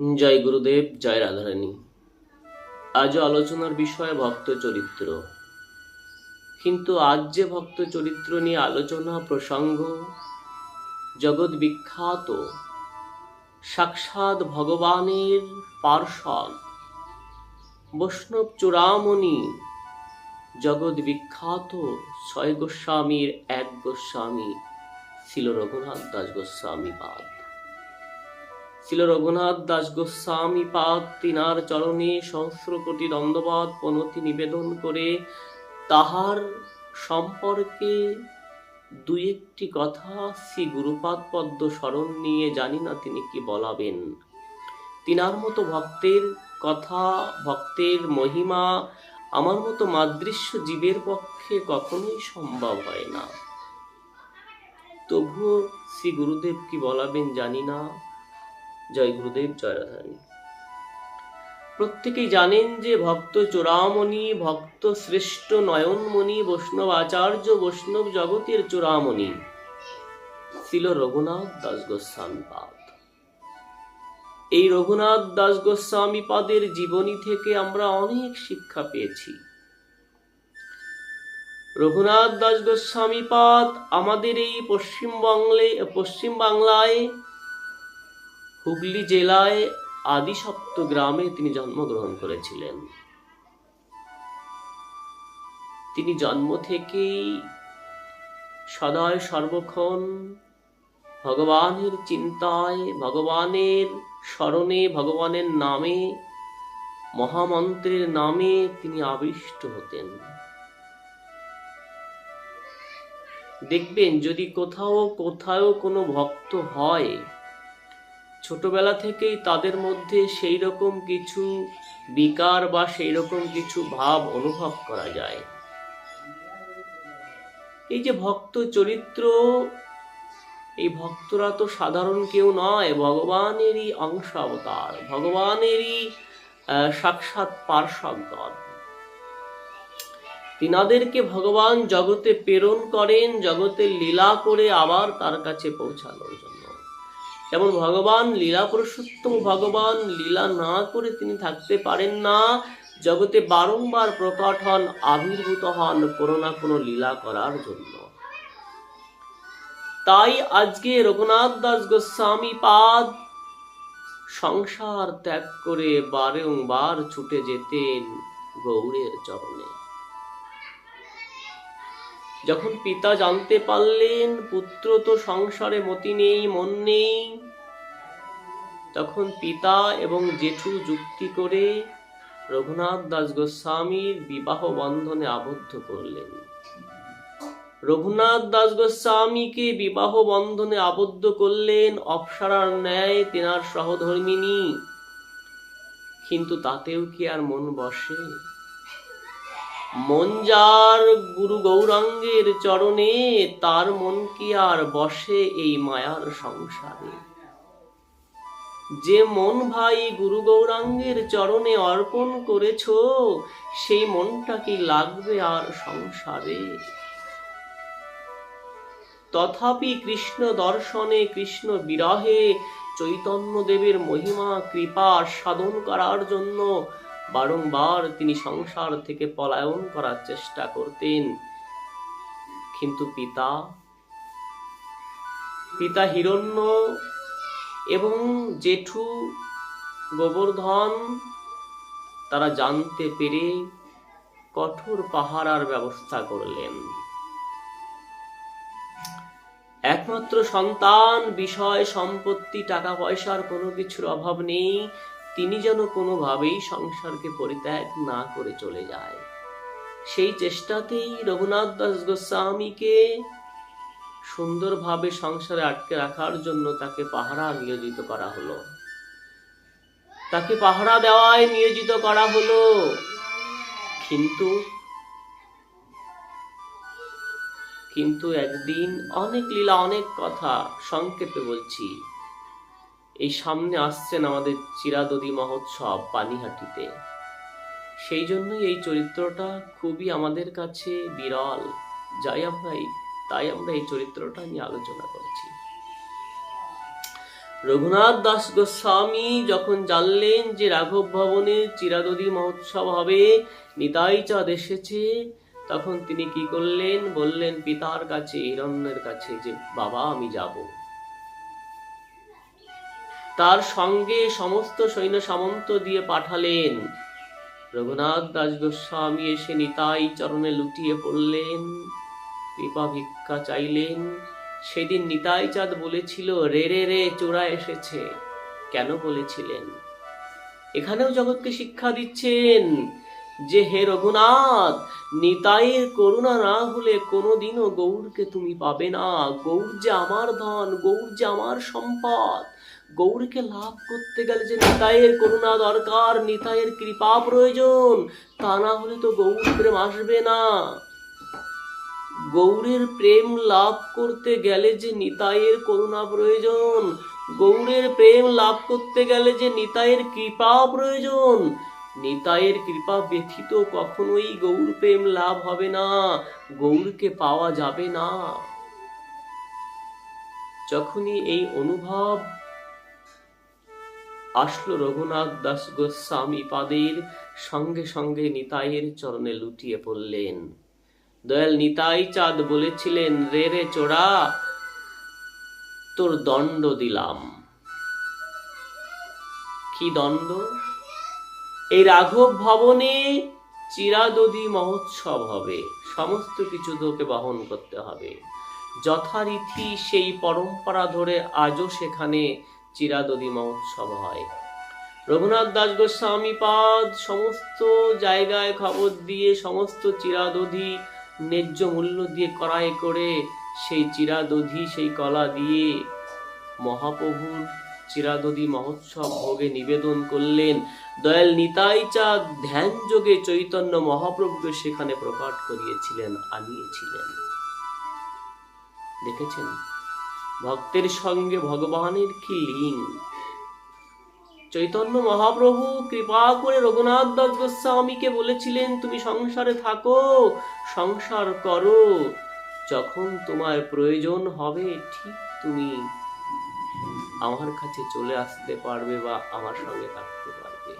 জয় গুরুদেব, জয় রাধারানী। আজও আলোচনার বিষয় ভক্ত চরিত্র। কিন্তু আজ যে ভক্ত চরিত্র নিয়ে আলোচনা, প্রসঙ্গ, জগৎ বিখ্যাত, সাক্ষাৎ ভগবানের পার্শ্বদ বৈষ্ণব চূড়ামণি, জগৎ বিখ্যাত ছয় গোস্বামীর এক গোস্বামী ছিল রঘুনাথ দাস গোস্বামী পাদ ছিল রঘুনাথ দাস গোস্বামী পাদ, তিনার চরণে সহস্র কোটি দণ্ডবাদ, পনতি নিবেদন করে তাহার সম্পর্কে দুই একটি কথা শ্রী গুরুপাদ পদ্ম স্মরণ নিয়ে জানি না তিনি কি বলাবেন। তিনার মতো ভক্তের কথা, ভক্তের মহিমা, আমার মতো মাদৃশ্য জীবের পক্ষে কখনোই সম্ভব হয় না। তবুও শ্রী গুরুদেব কি বলাবেন জানি না। জয় গুরুদেব, জয় রাধারানী। প্রত্যেকেই জানেন যে ভক্ত চূড়ামণি ভক্ত শ্রেষ্ঠ নয়নমণি, বৈষ্ণব আচার্য, বৈষ্ণব জগতের চূড়ামণি ছিল রঘুনাথ দাস গোস্বামী পাদ। এই রঘুনাথ দাস গোস্বামী পাদের জীবনী থেকে আমরা অনেক শিক্ষা পেয়েছি। রঘুনাথ দাস গোস্বামী পাদ আমাদের এই পশ্চিমবঙ্গে পশ্চিম বাংলায় হুগলি জেলায় আদিসপ্ত গ্রামে তিনি জন্মগ্রহণ করেছিলেন। তিনি জন্ম থেকেই সদয় সর্বক্ষণ ভগবানের চিন্তায়, ভগবানের স্মরণে, ভগবানের নামে, মহামন্ত্রের নামে তিনি আবিষ্ট হতেন। দেখবেন যদি কোথাও কোথাও কোনো ভক্ত হয় ছোটবেলা থেকেই তাদের মধ্যে সেই রকম কিছু বিকার বা সেই রকম কিছু ভাব অনুভব করা যায়। এই যে ভক্ত চরিত্র, এই ভক্তরা তো সাধারণ কেউ নয়, ভগবানেরই অংশ অবতার ভগবানেরই সাক্ষাৎ পার্শ্বদগণ তিনাদেরকে ভগবান জগতে প্রেরণ করেন, জগতে লীলা করে আবার তার কাছে পৌঁছানোর জন্য। যেমন ভগবান? লীলা পুরুষোত্তম ভগবান। লীলা না করে তিনি থাকতে পারেন না। জগতে বারংবার প্রকট হন, আবির্ভূত হন কোনো না কোনো লীলা করার জন্য। তাই আজকে রঘুনাথ দাস গোস্বামী পাদ সংসার ত্যাগ করে বারংবার ছুটে যেতেন গৌড়ের চরণে। যখন পিতা জানতে পারলেন, পুত্র তো সংসারে মতি নেই, মন নেই। তখন পিতা এবং জেঠু যুক্তি করে রঘুনাথ দাস গোস্বামীর বিবাহ বন্ধনে আবদ্ধ করলেন। রঘুনাথ দাস গোস্বামীকে বিবাহ বন্ধনে আবদ্ধ করলেন, অপসারার ন্যায় তেনার সহধর্মিনী। কিন্তু তাতেও কি আর মন বসে? যার গুরু গৌরাঙ্গের চরণে তার মন কি আর বসে এই মায়ার সংসারে? যে মন ভাই গুরু গৌরাঙ্গের চরণে অর্পণ করেছ, সেই মনটা কি লাগবে আর সংসারে? তথাপি কৃষ্ণ দর্শনে, কৃষ্ণ বিরহে, চৈতন্য দেবের মহিমা, কৃপা সাধন করার জন্য বারংবার তিনি সংসার থেকে পলায়ন করার চেষ্টা করতেন। কিন্তু পিতা পিতা হিরণ্য এবং জেঠু গোবর্ধন, তারা জানতে পেরে কঠোর পাহারার ব্যবস্থা করলেন। একমাত্র সন্তান, বিষয়, সম্পত্তি টাকা পয়সার কোনো কিছুর অভাব নেই। তিনি যেন কোনোভাবেই সংসারকে পরিত্যাগ না করে চলে যায়। সেই চেষ্টাতেই রঘুনাথ দাস গোস্বামীকে সুন্দরভাবে সংসারে আটকে রাখার জন্য তাকে পাহারা নিয়োজিত করা হলো। তাকে পাহারা দেওয়ায় নিয়োজিত করা হলো। কিন্তু কিন্তু একদিন অনেক লীলা, অনেক কথা সংক্ষেপে বলছি। এই সামনে আসছেন আমাদের চিরাদদি মহোৎসব পানিহাটিতে। সেই জন্যই এই চরিত্রটা খুবই আমাদের কাছে বিরল। যাই আমরা তাই আমরা এই চরিত্রটা নিয়ে আলোচনা করছি। রঘুনাথ দাস গোস্বামী যখন জানলেন যে রাঘব ভবনে চিরাদদি মহোৎসব হবে, নিতাই চাঁদ এসেছে। তখন তিনি কি করলেন? বললেন, পিতার কাছে, হিরণ্যের কাছে যে বাবা, আমি যাব। সঙ্গে সমস্ত সৈন্য সামন্ত দিয়ে পাঠালেন। রঘুনাথ দাস গোস্বামী এসে নিতাই চরণে লুটিয়ে পড়লেন। কৃপা ভিক্ষা চাইলেন। সেদিন নিতাই চাঁদ বলেছিল, রে রে রে চোরা এসেছে। কেন বলেছিলেন? এখানেও জগৎকে শিক্ষা দিচ্ছেন যে, হে রঘুনাথ, নিতাইয়ের করুণা না হলে কোনোদিনও গৌরকে তুমি পাবে না। গৌর যে আমার ধন, গৌর যে আমার সম্পদ। গৌরকে লাভ করতে গেলে যে নিতাইয়ের করুণা দরকার, নিতাইয়ের কৃপা প্রয়োজন, তা না হলে তো গৌর প্রেম আসবে না। গৌরের প্রেম লাভ করতে গেলে যে নিতাইয়ের করুণা প্রয়োজন, গৌরের প্রেম লাভ করতে গেলে যে নিতাইয়ের কৃপা প্রয়োজন, নিতাইয়ের কৃপা ব্যথিত কখনোই গৌর প্রেম লাভ হবে না, গৌরকে পাওয়া যাবে না। যখনই এই অনুভব আসলো রঘুনাথ দাস গোস্বামী পাদের সঙ্গে সঙ্গে নিতাইয়ের চরণে লুটিয়ে পড়লেন। দয়াল, নিতাই চাঁদ বলেছিলেন, রে রে চোরা, তোর দণ্ড দিলাম। কি দণ্ড? এই রাঘব ভবনে চিরাদদি মহোৎসব হবে। সমস্ত কিছু তোকে বহন করতে হবে। যথারীতি সেই পরম্পরা ধরে আজও সেখানে চিরাদদি মহোৎসব হয় রঘুনাথ দাস গোস্বামী পাদ সমস্ত জায়গায় খবর দিয়ে সমস্ত চিরাদধি, ন্যায্য মূল্য দিয়ে কড়াই করে সেই চিরাদধি, সেই কলা দিয়ে মহাপ্রভুর চিরাদধি মহোৎসব ভোগে নিবেদন করলেন। দয়াল নিতাই চাঁদ ধ্যান যোগে চৈতন্য মহাপ্রভুকে সেখানে প্রকাট করিয়েছিলেন, আনিয়েছিলেন। দেখেছেন? ভক্তের সঙ্গে ভগবানের কি লিঙ্ক চৈতন্য মহাপ্রভু কৃপা করে রঘুনাথ দাস গোস্বামীকে বলেছিলেন, তুমি সংসারে থাকো, সংসার করো। যখন তোমার প্রয়োজন হবে, ঠিক তুমি আমার কাছে চলে আসতে পারবে বা আমার সঙ্গে থাকতে পারবে।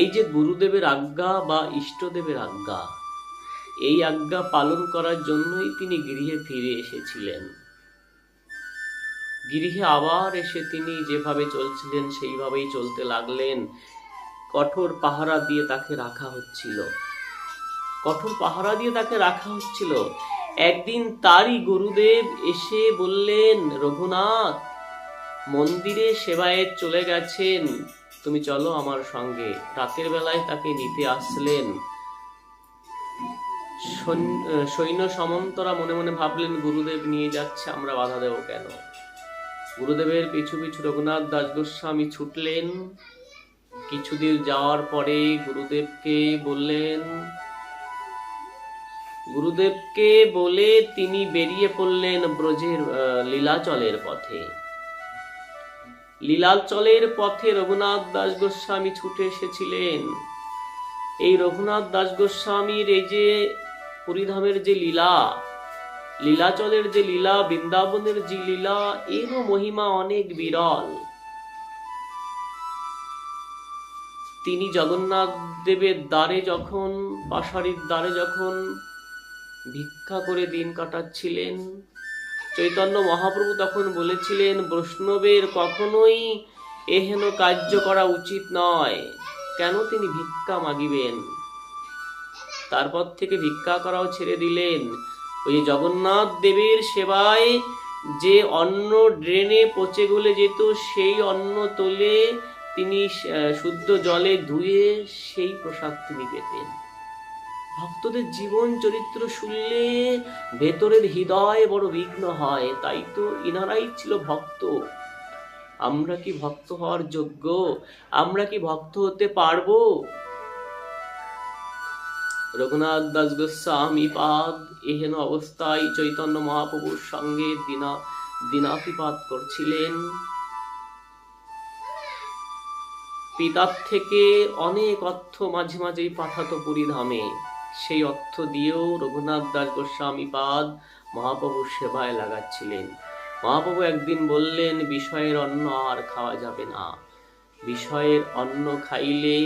এই যে গুরুদেবের আজ্ঞা বা ইষ্টদেবের আজ্ঞা, এই আজ্ঞা পালন করার জন্যই তিনি গৃহে ফিরে এসেছিলেন। গৃহে আবার এসে তিনি যেভাবে চলছিলেন, সেইভাবেই চলতে লাগলেন। কঠোর পাহারা দিয়ে তাকে রাখা হচ্ছিল। কঠোর পাহারা দিয়ে তাকে রাখা হচ্ছিল। একদিন তারই গুরুদেব এসে বললেন, রঘুনাথ, মন্দিরে সেবায়েত চলে গেছেন। তুমি চলো আমার সঙ্গে। রাতের বেলায় তাকে নিতে আসলেন। সৈন্য সামন্তরা মনে মনে ভাবলেন, গুরুদেব নিয়ে যাচ্ছে, আমরা বাধা দেব কেন? গুরুদেবের পিছু পিছু রঘুনাথ দাস গোস্বামী ছুটলেন। কিছুদিন যাওয়ার পরে গুরুদেবকে বললেন, গুরুদেবকে বলে তিনি বেরিয়ে পড়লেন ব্রজের লীলাচলের পথে। লীলাচলের পথে রঘুনাথ দাস গোস্বামী ছুটে এসেছিলেন। এই রঘুনাথ দাস গোস্বামীর এই যে পুরীধামের যে লীলা লীলাচলের যে লীলা, বৃন্দাবনের যে লীলা, এরও মহিমা অনেক বিরল। তিনি জগন্নাথ দেবের দ্বারে যখন, পাশারির দ্বারে যখন ভিক্ষা করে দিন কাটাচ্ছিলেন, চৈতন্য মহাপ্রভু তখন বলেছিলেন, বৈষ্ণবের কখনোই এহেন কার্য করা উচিত নয়। কেন তিনি ভিক্ষা মাগিবেন? তারপর থেকে ভিক্ষা করাও ছেড়ে দিলেন। ওই যে জগন্নাথ দেবের সেবায় যে অন্ন ড্রেনে পচে গলে যেত, সেই অন্ন তোলে তিনি শুদ্ধ জলে ধুয়ে সেই প্রসাদ তিনি পেতেন। ভক্তদের জীবন চরিত্র শুনলে ভেতরের হৃদয় বড় বিঘ্ন হয়, তাই তো ইনারাই ছিল ভক্ত। আমরা কি ভক্ত হওয়ার যোগ্য? আমরা কি ভক্ত হতে পারব? রঘুনাথ দাস গোস্বামী পাদ এহেন অবস্থায় চৈতন্য মহাপ্রভুর সঙ্গে দিনা দিনাতিপাত করছিলেন। পিতার থেকে অনেক অর্থ মাঝে মাঝেই পাঠাতো পুরীধামে। সেই অর্থ দিয়েও রঘুনাথ দাস গোস্বামী পাদ মহাপ্রভুর সেবায় লাগাচ্ছিলেন। মহাপ্রভু একদিন বললেন, বিষয়ের অন্ন আর খাওয়া যাবে না। বিষয়ের অন্ন খাইলে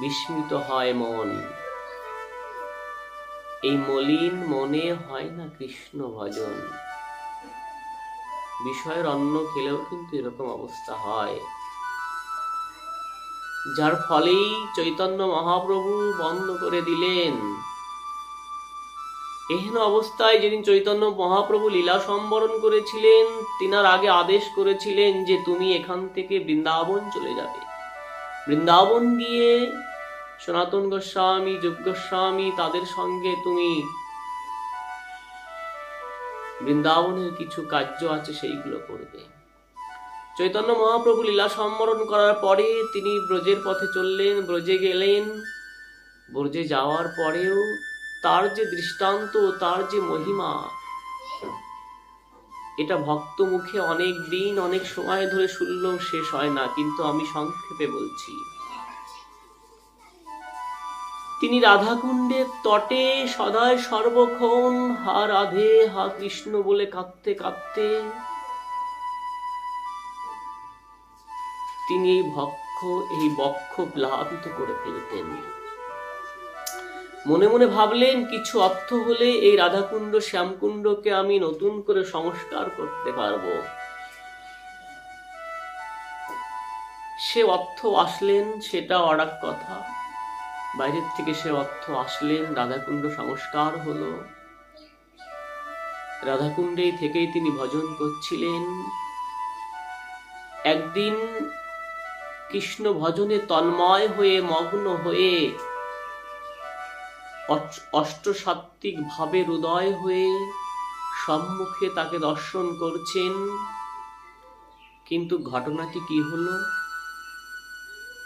বিস্মিত হয় মন। এই মলিন মনে হয় না কৃষ্ণ ভজন। বিষয়ের অন্ন খেলেও কিন্তু এরকম অবস্থা হয়। যার ফলেই চৈতন্য মহাপ্রভু বন্ধ করে দিলেন। এহেন অবস্থায় যেদিন চৈতন্য মহাপ্রভু লীলা সম্বরণ করেছিলেন, তিনার আগে আদেশ করেছিলেন যে তুমি এখান থেকে বৃন্দাবন চলে যাবে। বৃন্দাবন গিয়ে সনাতন গোস্বামী, যুগ গোস্বামী, তাদের সঙ্গে তুমি বৃন্দাবনের কিছু কার্য আছে, সেইগুলো করবে। চৈতন্য মহাপ্রভু লীলা সম্বরণ করার পরে তিনি ব্রজের পথে চললেন, ব্রজে গেলেন। ব্রজে যাওয়ার পরেও তার যে দৃষ্টান্ত, তার যে মহিমা এটা ভক্ত মুখে অনেক দিন, অনেক সময় ধরে শুনলেও শেষ হয় না, কিন্তু আমি সংক্ষেপে বলছি। তিনি রাধাকুণ্ডের তটে সদায় সর্বক্ষণ, হা রাধে, হা কৃষ্ণ বলে কাঁদতে কাঁদতে তিনি এই ভক্ষ, এই বক্ষ প্লাবিত করে ফেলতেন। মনে মনে ভাবলেন, কিছু অর্থ হলে এই রাধাকুণ্ড শ্যামকুণ্ডকে আমি নতুন করে সংস্কার করতে পারব। সে অর্থ আসলেন, সেটা অড়াক কথা। বাইরের থেকে সে অর্থ আসলেন, রাধাকুণ্ড সংস্কার হলো। রাধাকুণ্ডেই থেকেই তিনি ভজন করছিলেন, একদিন কৃষ্ণ ভজনে তন্ময় হয়ে মগ্ন হয়ে অষ্টসাত্ত্বিক ভাবে হৃদয় হয়ে সম্মুখে তাকে দর্শন করছেন। কিন্তু ঘটনাটি কি হলো?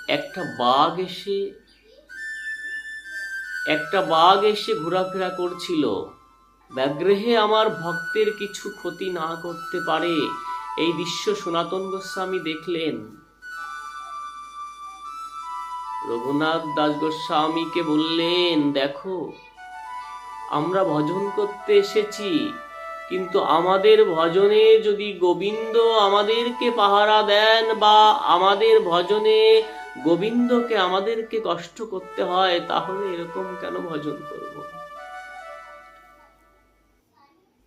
একটা বাঘ এসে, একটা বাঘ এসে ঘোরাফেরা করছিল। ব্যাগ্রহে আমার ভক্তের কিছু ক্ষতি না করতে পারে, এই দৃশ্য সনাতন গোস্বামী দেখলেন। রঘুনাথ দাস গোস্বামীকে বললেন, দেখো, আমরা ভজন করতে এসেছি, কিন্তু আমাদের ভজনে যদি গোবিন্দ আমাদেরকে পাহারা দেন বা আমাদের ভজনে গোবিন্দকে আমাদেরকে কষ্ট করতে হয়, তাহলে এরকম কেন ভজন করব?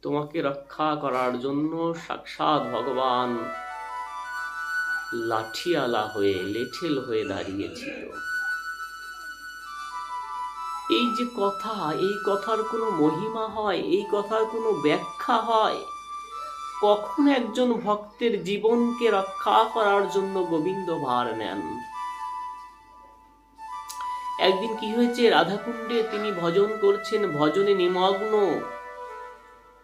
তোমাকে রক্ষা করার জন্য সাক্ষাৎ ভগবান লাঠিয়ালা হয়ে, লেঠেল হয়ে দাঁড়িয়েছিল। এই যে কথা, এই কথার কোনো মহিমা হয়, এই কথার কোনো ব্যাখ্যা হয়? কখন একজন ভক্তের জীবনকে রক্ষা করার জন্য গোবিন্দ ভার নেন? একদিন কি হয়েছে? রাধাকুণ্ডে তিনি ভজন করছেন, ভজনে নিমগ্ন।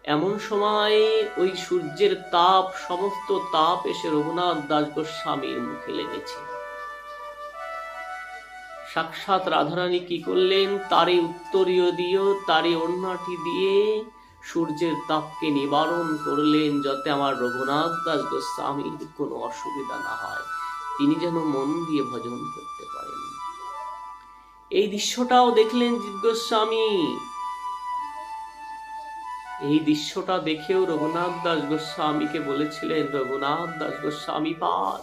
এমন সময় ওই সূর্যের তাপ, সমস্ত তাপ এসে রঘুনাথ দাস গোস্বামীর মুখে লেগেছে। সাক্ষাৎ রাধারানী কি করলেন? তারে উত্তরীয় দিও, তারে অন্যটি দিয়ে সূর্যের তাপকে নিবারণ করলেন যাতে আমার রঘুনাথ দাস গোস্বামীর কোনো অসুবিধা না হয়। তিনি যেন মন দিয়ে ভজন করতে পারেন। এই দৃশ্যটাও দেখলেন জীব গোস্বামী এই দৃশ্যটা দেখেও রঘুনাথ দাস গোস্বামীকে বলেছিলেন, রঘুনাথ দাস গোস্বামী পাদ,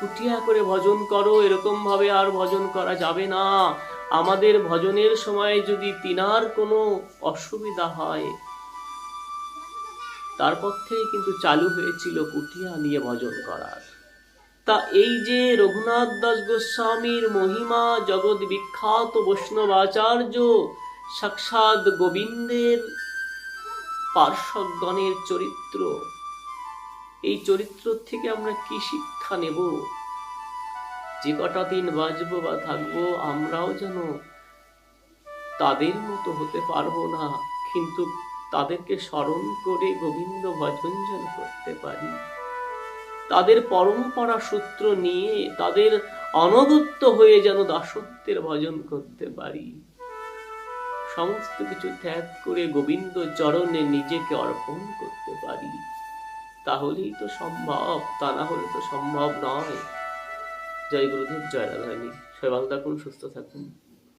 কুটিয়া করে ভজন করো, এরকম ভাবে আর ভজন করা যাবে না। আমাদের ভজনের সময় যদি তিনার কোনো অসুবিধা হয় তারপর থেকে কিন্তু চালু হয়েছিল কুটিয়া নিয়ে ভজন করার। তা এই যে রঘুনাথ দাস গোস্বামীর মহিমা, জগৎ বিখ্যাত বৈষ্ণব আচার্য সাক্ষাৎ গোবিন্দের পার্শ্বগণের চরিত্র। এই চরিত্র থেকে আমরা কি শিক্ষা নেব? যে কটা দিন বাঁচবো বা থাকব, আমরাও যেন তাদের মতো হতে পারব না, কিন্তু তাদেরকে স্মরণ করে গোবিন্দ ভজন যেন করতে পারি। তাদের পরম্পরা সূত্র নিয়ে তাদের অনগত্য হয়ে যেন দাসত্বের ভজন করতে পারি। সমস্ত কিছু ত্যাগ করে গোবিন্দ চরণে নিজেকে অর্পণ করতে পারি। তাহলেই তো সম্ভব, তা না হলে তো সম্ভব নয়। জয় গুরুদেব, জয় রাধারানী। সবাই ভালো সুস্থ থাকুন।